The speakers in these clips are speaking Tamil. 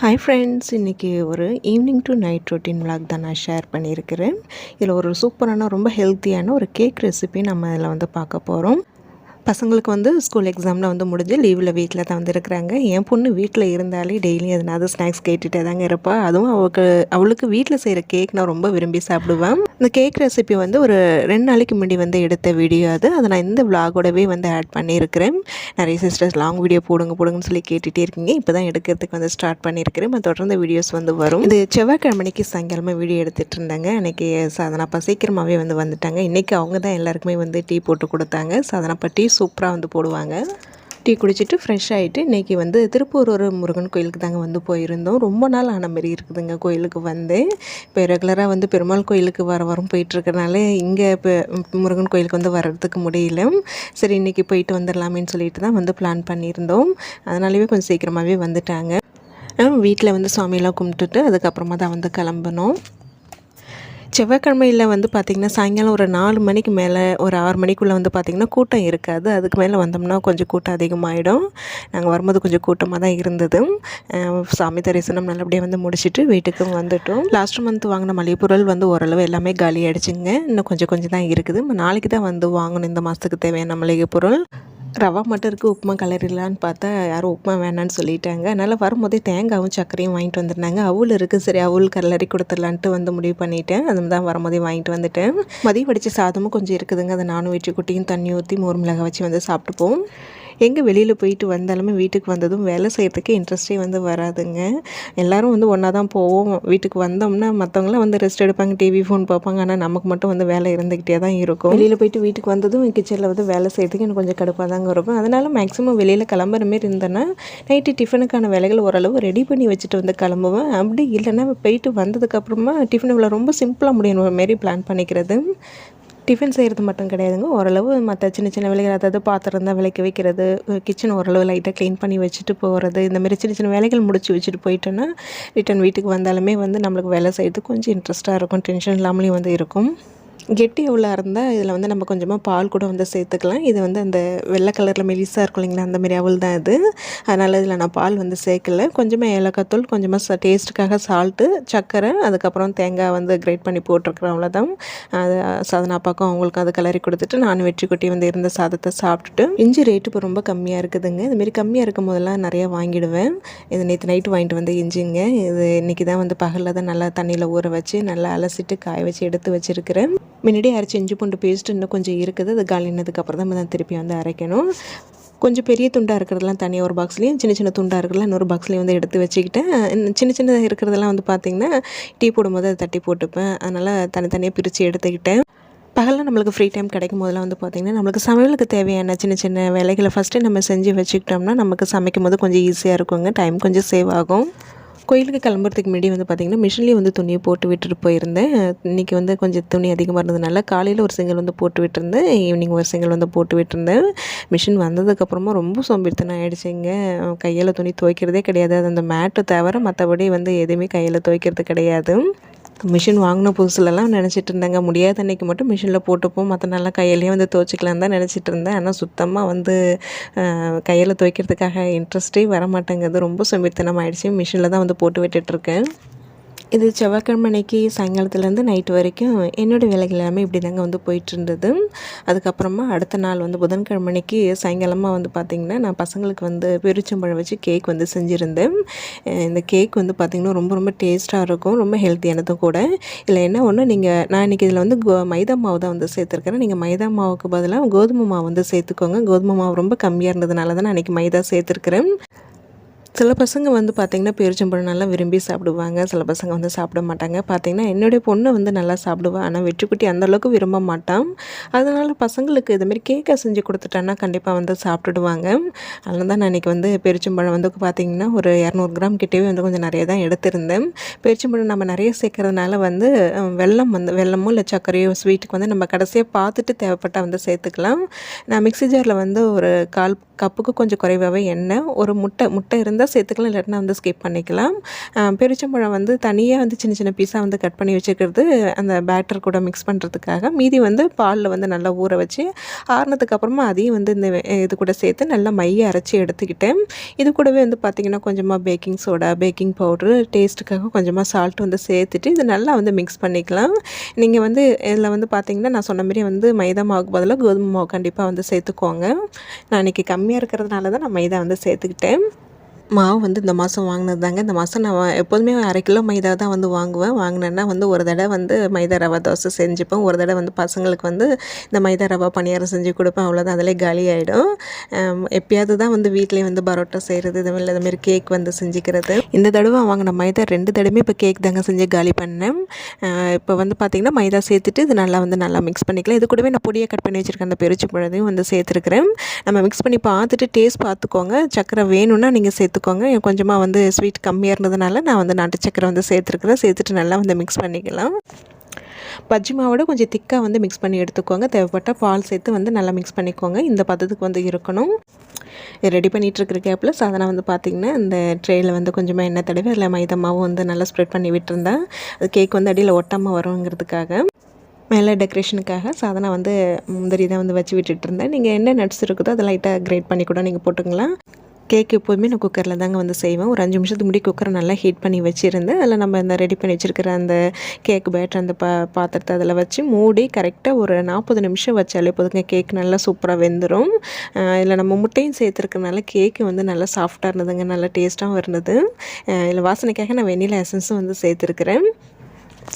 ஹாய் ஃப்ரெண்ட்ஸ் இன்றைக்கி ஒரு evening to night routine vlog தான் நான் ஷேர் பண்ணியிருக்கிறேன். இதில் ஒரு சூப்பரான ரொம்ப ஹெல்த்தியான ஒரு கேக் ரெசிபி நம்ம இதில் வந்து பார்க்க போகிறோம் பசங்களுக்கு வந்து ஸ்கூல் எக்ஸாமில் வந்து முடிஞ்சு லீவில் வீட்டில் தான் வந்து இருக்கிறாங்க. என் பொண்ணு வீட்டில் இருந்தாலே டெய்லியும் எதனாவது ஸ்நாக்ஸ் கேட்டுகிட்டே தாங்க இருப்பாள் அதுவும் அவளுக்கு அவளுக்கு வீட்டில் செய்கிற கேக் நான் ரொம்ப விரும்பி சாப்பிடுவேன். இந்த கேக் ரெசிபி வந்து ஒரு ரெண்டு நாளைக்கு முன்னாடி வந்து எடுத்த வீடியோ அது. அதை நான் இந்த விலாகோடவே வந்து ஆட் பண்ணியிருக்கிறேன். நிறைய சிஸ்டர்ஸ் லாங் வீடியோ போடுங்க போடுங்கன்னு சொல்லி கேட்டுகிட்டே இருக்கீங்க. இப்போ தான் எடுக்கிறதுக்கு வந்து ஸ்டார்ட் பண்ணியிருக்கிறேன். தொடர்ந்து வீடியோஸ் வந்து வரும். இது செவ்வாய்க்கிழமைக்கு சாயங்காலமாக வீடியோ எடுத்துகிட்டு இருந்தாங்க. அன்றைக்கி சாதனாப்பா சீக்கிரமாகவே வந்து வந்துட்டாங்க. இன்றைக்கி அவங்க தான் எல்லாருக்குமே வந்து டீ போட்டு கொடுத்தாங்க. சாதனாப்பா டீ சூப்பராக வந்து போடுவாங்க. டீ குடிச்சிட்டு ஃப்ரெஷ் ஆகிட்டு இன்றைக்கி வந்து திருப்பூர் ஒரு முருகன் கோயிலுக்கு தாங்க வந்து போயிருந்தோம். ரொம்ப நாள் ஆன மாரி இருக்குதுங்க கோயிலுக்கு வந்து. இப்போ ரெகுலராக வந்து பெருமாள் கோயிலுக்கு வர வரும் போயிட்டுருக்கனால இங்கே இப்போ முருகன் கோயிலுக்கு வந்து வர்றதுக்கு முடியல. சரி இன்றைக்கி போயிட்டு வந்துடலாமேன்னு சொல்லிட்டு தான் வந்து பிளான் பண்ணியிருந்தோம். அதனாலேயே கொஞ்சம் சீக்கிரமாகவே வந்துட்டாங்க. வீட்டில் வந்து சாமியெல்லாம் கும்பிட்டுட்டு அதுக்கப்புறமா தான் வந்து கிளம்பணும். செவ்வாய்க்கிழமையில் வந்து பார்த்திங்கன்னா சாயங்காலம் ஒரு நாலு மணிக்கு மேலே ஒரு ஆறு மணிக்குள்ளே வந்து பார்த்திங்கன்னா கூட்டம் இருக்காது. அதுக்கு மேலே வந்தோம்னா கொஞ்சம் கூட்டம் அதிகமாகிடும் நாங்கள் வரும்போது கொஞ்சம் கூட்டமாக தான் இருந்தது. சாமி தரிசனம் நல்லபடியாக வந்து முடிச்சுட்டு வீட்டுக்கும் வந்துட்டோம். லாஸ்ட் மந்த் வாங்கின மளிகை பொருள் வந்து ஓரளவு எல்லாமே காலி ஆகிடுச்சிங்க இன்னும் கொஞ்சம் கொஞ்சம் தான் இருக்குது. நாளைக்கு தான் வந்து வாங்கணும் இந்த மாதத்துக்கு தேவையான மளிகை பொருள் ரவா மட்டும் இருக்குது உப்புமா கலரிடலான்னு பார்த்தா யாரும் உப்புமா வேணான்னு சொல்லிட்டாங்க. அதனால் வரும்போதே தேங்காவும் சர்க்கரையும் வாங்கிட்டு வந்துருந்தாங்க. அவள் இருக்குது சரி அவள் கலரி கொடுத்துடலான்ட்டு வந்து முடிவு பண்ணிட்டேன். அது தான் வரும்போதே வாங்கிட்டு வந்துட்டேன். மதியம் வடித்த சாதமும் கொஞ்சம் இருக்குதுங்க. அதை நானும் வச்சு குட்டியும் தண்ணி ஊற்றி மோர் மிளகாய் வச்சு வந்து சாப்பிட்டுப்போம். எங்கே வெளியில் போயிட்டு வந்தாலுமே வீட்டுக்கு வந்ததும் வேலை செய்கிறதுக்கு இன்ட்ரெஸ்டே வந்து வராதுங்க. எல்லாரும் வந்து ஒன்றா தான் போவோம். வீட்டுக்கு வந்தோம்னா மற்றவங்களாம் வந்து ரெஸ்ட் எடுப்பாங்க டிவி ஃபோன் பார்ப்பாங்க. ஆனால் நமக்கு மட்டும் வந்து வேலை இருந்துக்கிட்டே தான் இருக்கும். வெளியில் போயிட்டு வீட்டுக்கு வந்ததும் கிச்சனில் வந்து வேலை செய்கிறதுக்கு எனக்கு கொஞ்சம் கடுப்பாக தாங்க இருக்கும். அதனால் மேக்ஸிமம் வெளியில் கிளம்புற மாரி இருந்தேன்னா நைட்டு டிஃபனுக்கான வேலைகள் ஓரளவு ரெடி பண்ணி வச்சுட்டு வந்து கிளம்புவேன். அப்படி இல்லைன்னா போயிட்டு வந்ததுக்கப்புறமா டிஃபன் இவ்வளோ ரொம்ப சிம்பிளாக முடியணும் மாரி பிளான் பண்ணிக்கிறது. டிஃபன் செய்கிறது மட்டும் கிடையாதுங்க. ஓரளவு மற்ற சின்ன சின்ன வேலைகள் அதாவது பாத்திரம் தான் விளக்கி வைக்கிறது கிச்சன் ஓரளவு லைட்டாக க்ளீன் பண்ணி வச்சுட்டு போகிறது இந்தமாரி சின்ன சின்ன வேலைகள் முடிச்சு வச்சுட்டு போயிட்டோன்னா ரிட்டன் வீட்டுக்கு வந்தாலுமே வந்து நம்மளுக்கு வேலை செய்கிறது கொஞ்சம் இன்ட்ரெஸ்ட்டாக இருக்கும். டென்ஷன் இல்லாமலேயும் வந்து இருக்கும். கெட்டி எவ்வளோ இருந்தால் இதில் வந்து நம்ம கொஞ்சமாக பால் கூட வந்து சேர்த்துக்கலாம். இது வந்து அந்த வெள்ளை கலரில் மெலிசாக இருக்கும் இல்லைங்களா? அந்த மாதிரி அவள் தான் இது. அதனால் இதில் நான் பால் வந்து சேர்க்கல. கொஞ்சமாக ஏலக்காய் தூள் கொஞ்சமாக ச டேஸ்ட்டுக்காக சால்ட்டு சர்க்கரை அதுக்கப்புறம் தேங்காய் வந்து கிரேட் பண்ணி போட்டிருக்கிறோம் அவ்வளோதான் அது பக்கம் அவங்களுக்கு அது கலரி கொடுத்துட்டு நான் வெற்றி குட்டி வந்து இருந்த சாதத்தை சாப்பிட்டுட்டு இஞ்சி ரேட்டு இப்போ ரொம்ப கம்மியாக இருக்குதுங்க. இதுமாரி கம்மியாக இருக்கும் போதெல்லாம் நிறையா வாங்கிடுவேன். இது நேற்று நைட்டு வாங்கிட்டு வந்து இஞ்சிங்க. இது இன்றைக்கி தான் வந்து பகலில் தான் நல்லா தண்ணியில் ஊற வச்சு நல்லா அலசிட்டு காய வச்சு எடுத்து வச்சுருக்கிறேன். முன்னாடி அரைச்சி இஞ்சி பூண்டு பேஸ்ட் இன்னும் கொஞ்சம் இருக்குது. அது காலினதுக்கப்புறம் தான் தான் திருப்பி வந்து அரைக்கணும். கொஞ்சம் பெரிய துண்டாக இருக்கிறதெல்லாம் தனியாக ஒரு பாக்ஸ்லேயும் சின்ன சின்ன துண்டாக இருக்கிறதெல்லாம் இன்னொரு பாக்ஸ்லேயும் வந்து எடுத்து வச்சுக்கிட்டேன் சின்ன சின்னதாக இருக்கிறதெல்லாம் வந்து பார்த்திங்கன்னா டீ போடும்போது அதை தட்டி போட்டுப்பேன். அதனால் தனித்தனியாக பிரித்து எடுத்துக்கிட்டேன். பகலில் நம்மளுக்கு ஃப்ரீ டைம் கிடைக்கும் போதெல்லாம் வந்து பார்த்திங்கன்னா நம்மளுக்கு சமையலுக்கு தேவையான சின்ன சின்ன வேலைகளை ஃபஸ்ட்டு நம்ம செஞ்சு வச்சுக்கிட்டோம்னா நமக்கு சமைக்கும் போது கொஞ்சம் ஈஸியாக இருக்குங்க. டைம் கொஞ்சம் சேவ் ஆகும். கோயிலுக்கு கிளம்புறதுக்கு முன்னாடி வந்து பார்த்திங்கன்னா மிஷின்லேயே வந்து துணியை போட்டு விட்டுட்டு போயிருந்தேன். இன்றைக்கி வந்து கொஞ்சம் துணி அதிகமாக இருந்ததுனால காலையில் ஒரு செங்கல் வந்து போட்டு விட்டுருந்தேன். ஈவினிங் ஒரு செங்கல் வந்து போட்டு விட்டுருந்தேன். மிஷின் வந்ததுக்கப்புறமா ரொம்ப சோம்பேறித்தனம் ஆகிடுச்சிங்க கையில் துணி துவைக்கிறதே கிடையாது. அது அந்த மேட்டு தவிர மற்றபடி வந்து எதுவுமே கையில் துவைக்கிறது கிடையாது. மிஷின் வாங்கின புதுசுலலாம் நினச்சிட்டு இருந்தேங்க. முடியாத அன்றைக்கி மட்டும் மிஷினில் போட்டுப்போம். மற்ற நாளாக கையிலேயே வந்து துவைச்சிக்கலாம் தான் நினச்சிட்டு இருந்தேன். ஆனால் சுத்தமாக வந்து கையில் துவைக்கிறதுக்காக இன்ட்ரெஸ்ட்டே வர மாட்டேங்குது ரொம்ப சோம்பேறித்தனம் ஆகிடுச்சி மிஷினில் தான் வந்து போட்டு விட்டுட்ருக்கேன் இது செவ்வாய்க்கிழமை அன்னைக்கு சாயங்காலத்துலேருந்து நைட்டு வரைக்கும் என்னோடய வேலைகள் எல்லாமே இப்படி தாங்க வந்து போயிட்டு இருந்தது அதுக்கப்புறமா அடுத்த நாள் வந்து புதன்கிழமை அன்னைக்கு சாயங்காலமாக வந்து பார்த்திங்கன்னா நான் பசங்களுக்கு வந்து பெருச்சம்பழம் வச்சு கேக் வந்து செஞ்சுருந்தேன். இந்த கேக் வந்து பார்த்திங்கன்னா ரொம்ப ரொம்ப டேஸ்ட்டாக இருக்கும் ரொம்ப ஹெல்த்தியானதும் கூட. இதில் என்ன ஒன்று நீங்கள் நான் இன்றைக்கி இதில் வந்து கோ மைதா மாவு தான் வந்து சேர்த்துருக்கிறேன் நீங்கள் மைதா மாவுக்கு பதிலாக கோதுமை மாவு வந்து சேர்த்துக்கோங்க. கோதுமை மாவு ரொம்ப கம்மியாக இருந்ததுனால தான் நான் இன்றைக்கி மைதா சேர்த்துருக்குறேன். சில பசங்க வந்து பார்த்திங்கன்னா பேரிச்சம்பழம் நல்லா விரும்பி சாப்பிடுவாங்க. சில பசங்க வந்து சாப்பிட மாட்டாங்க. பார்த்திங்கன்னா என்னுடைய பொண்ணு வந்து நல்லா சாப்பிடுவா. ஆனால் வெற்றிக்குட்டி அந்தளவுக்கு விரும்ப மாட்டான் அதனால் பசங்களுக்கு இதுமாரி கேக்கை செஞ்சு கொடுத்துட்டேன்னா கண்டிப்பாக வந்து சாப்பிட்டுடுவாங்க. அதனால தான் நான் இன்றைக்கி வந்து பேரிச்சம்பழம் வந்து பார்த்திங்கன்னா ஒரு இரநூறு கிராம் கிட்டேயே வந்து கொஞ்சம் நிறைய தான் எடுத்திருந்தேன். பேரிச்சம்பழம் நம்ம நிறைய சேர்க்கறதுனால வந்து வெள்ளம் வெல்லம் வந்து வெல்லமோ இல்லை சர்க்கரையோ ஸ்வீட்டுக்கு வந்து நம்ம கடைசியாக பார்த்துட்டு தேவைப்பட்டால் வந்து சேர்த்துக்கலாம். நான் மிக்ஸி ஜாரில் வந்து ஒரு கால் கப்புக்கு கொஞ்சம் குறைவாகவே எண்ணெய் ஒரு முட்டை முட்டை இருந்து இருந்தால் சேர்த்துக்கலாம் இல்லாட்டினா வந்து ஸ்கிப் பண்ணிக்கலாம். பெருச்சம்பழம் வந்து தனியாக வந்து சின்ன சின்ன பீஸாக வந்து கட் பண்ணி வச்சுக்கிறது அந்த பேட்டர் கூட மிக்ஸ் பண்ணுறதுக்காக மீதி வந்து பாலில் வந்து நல்லா ஊற வச்சு ஆறுனதுக்கு அப்புறமா அதையும் வந்து இந்த இது கூட சேர்த்து நல்லா மைய அரைச்சி எடுத்துக்கிட்டேன். இது கூடவே வந்து பார்த்திங்கன்னா கொஞ்சமாக பேக்கிங் சோடா பேக்கிங் பவுட்ரு டேஸ்ட்டுக்காக கொஞ்சமாக சால்ட் வந்து சேர்த்துட்டு இது நல்லா வந்து மிக்ஸ் பண்ணிக்கலாம். நீங்கள் வந்து இதில் வந்து பார்த்திங்கன்னா நான் சொன்ன மாதிரி வந்து மைதா மாவுக்கு பதிலாக கோதுமை மாவு கண்டிப்பாக வந்து சேர்த்துக்கோங்க. நான் இன்றைக்கி கம்மியாக இருக்கிறதுனால தான் நான் மைதா வந்து சேர்த்துக்கிட்டேன். மாவு வந்து இந்த மாதம் வாங்கினது தாங்க. இந்த மாதம் நான் எப்போதுமே அரை கிலோ மைதா தான் வந்து வாங்குவேன். வாங்கினேன்னா வந்து ஒரு தடவை வந்து மைதா ரவா தோசை செஞ்சுப்பேன். ஒரு தடவை வந்து பசங்களுக்கு வந்து இந்த மைதா ரவா பணியாரம் செஞ்சு கொடுப்பேன். அவ்வளோதான் அதிலே காலி ஆகிடும் எப்பயாவது தான் வந்து வீட்லேயே வந்து பரோட்டா செய்கிறது இது மாதிரி இதுமாரி கேக் வந்து செஞ்சுக்கிறது. இந்த தடவை வாங்கின மைதா ரெண்டு தடவையும் இப்போ கேக் தாங்க செஞ்சு காலி பண்ணேன். இப்போ வந்து பார்த்திங்கன்னா மைதா சேர்த்துட்டு இது நல்லா வந்து நல்லா மிக்ஸ் பண்ணிக்கலாம். இது கூடவே நான் பொடியை கட் பண்ணி வச்சுருக்கேன். அந்த பெருச்சி பழத்தையும் வந்து சேர்த்துருக்குறேன். நம்ம மிக்ஸ் பண்ணி பார்த்துட்டு டேஸ்ட் பார்த்துக்கோங்க. சக்கரை வேணும்னா நீங்கள் சேர்த்து சேர்த்துக்கோங்க கொஞ்சமாக வந்து ஸ்வீட் கம்மியாக இருந்ததுனால நான் வந்து நாட்டு சக்கரை வந்து சேர்த்துருக்குறேன். சேர்த்துட்டு நல்லா வந்து மிக்ஸ் பண்ணிக்கலாம். பஜ்ஜி மாவோட கொஞ்சம் திக்காக வந்து மிக்ஸ் பண்ணி எடுத்துக்கோங்க. தேவைப்பட்டால் பால் சேர்த்து வந்து நல்லா மிக்ஸ் பண்ணிக்கோங்க. இந்த பதத்துக்கு வந்து இருக்கணும். ரெடி பண்ணிகிட்ருக்கிற கேப்பில் சாதனை வந்து பார்த்திங்கன்னா இந்த ட்ரேயில் வந்து கொஞ்சமாக எண்ணெய் தடவி அதில் மைதா வந்து நல்லா ஸ்ப்ரெட் பண்ணி விட்டுருந்தேன் அது கேக் வந்து அடியில் ஒட்டாமல் வருங்கிறதுக்காக மேலே டெக்கரேஷனுக்காக சாதனை வந்து முந்திரி தான் வந்து வச்சு விட்டுட்டு இருந்தேன். நீங்கள் என்ன நட்ஸ் இருக்குதோ அதை லைட்டாக கிரேட் பண்ணி கூட நீங்கள் போட்டுக்கலாம். கேக் எப்போதுமே நான் குக்கரில் தாங்க வந்து செய்வேன். ஒரு அஞ்சு நிமிஷத்துக்கு முடி குக்கரை நல்லா ஹீட் பண்ணி வச்சுருந்தேன் அதில் நம்ம இந்த ரெடி பண்ணி வச்சுருக்கிற அந்த கேக் பேட்டர் அந்த பா பாத்திரத்தை அதில் வச்சு மூடி கரெக்டாக ஒரு நாற்பது நிமிஷம் வச்சாலே போதுங்க. கேக் நல்லா சூப்பராக வெந்துடும் இதில் நம்ம முட்டையும் சேர்த்துருக்கனால கேக்கு வந்து நல்லா சாஃப்டாக இருந்ததுங்க. நல்லா டேஸ்ட்டாகவும் இருந்தது. இதில் வாசனைக்காக நான் வெண்ணிலா எசன்ஸும் வந்து சேர்த்துருக்குறேன்.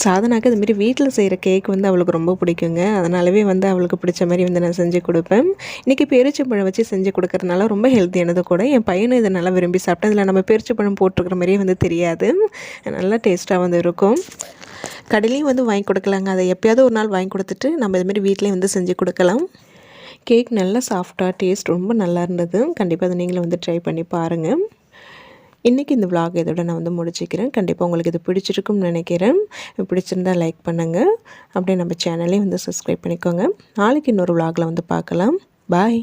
சாதனாக்கு இதுமாரி வீட்டில் செய்கிற கேக் வந்து அவளுக்கு ரொம்ப பிடிக்குங்க. அதனாலவே வந்து அவளுக்கு பிடிச்ச மாதிரி வந்து நான் செஞ்சு கொடுப்பேன். இன்றைக்கி பேரிச்சம்பழம் வச்சு செஞ்சு கொடுக்குறதுனால ரொம்ப ஹெல்த்தியானது கூட. என் பையனும் இதை நல்லா விரும்பி சாப்பிட்டேன் இதில் நம்ம பெருச்சப்பழம் போட்டிருக்கிற மாதிரியே வந்து தெரியாது. நல்லா டேஸ்ட்டாக வந்து இருக்கும். கடையிலையும் வந்து வாங்கி கொடுக்கலாங்க. அதை எப்போயாவது ஒரு நாள் வாங்கி கொடுத்துட்டு நம்ம இதுமாரி வீட்லேயும் வந்து செஞ்சு கொடுக்கலாம். கேக் நல்லா சாஃப்டாக டேஸ்ட் ரொம்ப நல்லா இருந்தது. கண்டிப்பாக அதை நீங்களும் வந்து ட்ரை பண்ணி பாருங்கள் இன்றைக்கி இந்த விலாக் இதோட நான் வந்து முடிச்சுக்கிறேன். கண்டிப்பாக உங்களுக்கு இது பிடிச்சிருக்கும்னு நினைக்கிறேன். பிடிச்சிருந்தால் லைக் பண்ணுங்கள் அப்படியே நம்ம சேனலையும் வந்து சப்ஸ்கிரைப் பண்ணிக்கோங்க. நாளைக்கு இன்னொரு விலாகில் வந்து பார்க்கலாம். பாய்